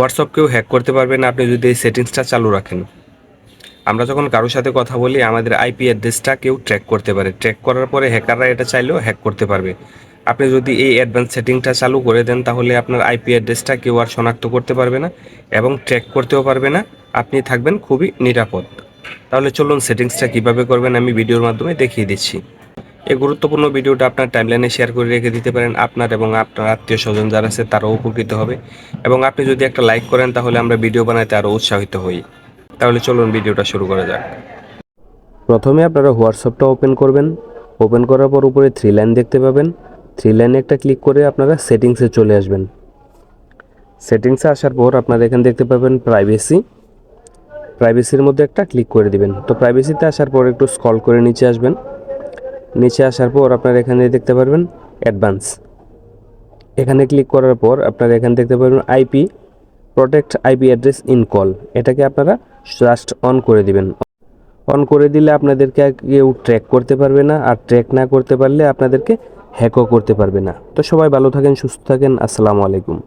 হোয়াটসঅ্যাপকেও hack করতে পারবেন আপনি যদি এই সেটিংসটা চালু রাখেন। আমরা যখন কারোর সাথে কথা বলি, আমাদের আইপি অ্যাড্রেসটা কেউ ট্র্যাক করতে পারে। ট্র্যাক করার পরে হ্যাকাররা এটা চাইলেও হ্যাক করতে পারবে। আপনি যদি এই অ্যাডভান্স সেটিংটা চালু করে দেন, তাহলে আপনার আইপি অ্যাড্রেসটা কেউ আর শনাক্ত করতে পারবে না এবং ট্র্যাক করতেও পারবে না। আপনি থাকবেন খুবই নিরাপদ। তাহলে চলুন সেটিংসটা কীভাবে করবেন, আমি ভিডিওর মাধ্যমে দেখিয়ে দিচ্ছি। এই গুরুত্বপূর্ণ ভিডিওটা আপনার টাইমলাইনে শেয়ার করে রেখে দিতে পারেন আপনার এবং আপনার আত্মীয় স্বজন যারা আছে, তারাও উপকৃত হবে। এবং আপনি যদি একটা লাইক করেন, তাহলে আমরা ভিডিও বানাতে আরও উৎসাহিত হই। তাহলে চলুন ভিডিওটা শুরু করা যাক। প্রথমে আপনারা হোয়াটসঅ্যাপটা ওপেন করবেন। ওপেন করার পর উপরে থ্রি লাইন দেখতে পাবেন। থ্রি লাইনে একটা ক্লিক করে আপনারা সেটিংসে চলে আসবেন। সেটিংসে আসার পর আপনারা এখানে দেখতে পাবেন প্রাইভেসি প্রাইভেসির মধ্যে একটা ক্লিক করে দিবেন। তো প্রাইভেসিতে আসার পর একটু স্কল করে নিচে আসবেন। নিচে আসার পর আপনারা এখানে দেখতে পারবেন অ্যাডভান্স। এখানে ক্লিক করার পর আপনারা এখানে দেখতে পারবেন IP, protect IP address in call. এটাকে আপনারা জাস্ট অন করে দিবেন। অন করে দিলে আপনাদেরকে কেউ ট্র্যাক করতে পারবে না, আর ট্র্যাক না করতে পারলে আপনাদেরকে হ্যাকও করতে পারবে না। তো সবাই ভালো থাকেন, সুস্থ থাকেন, আসসালামু আলাইকুম।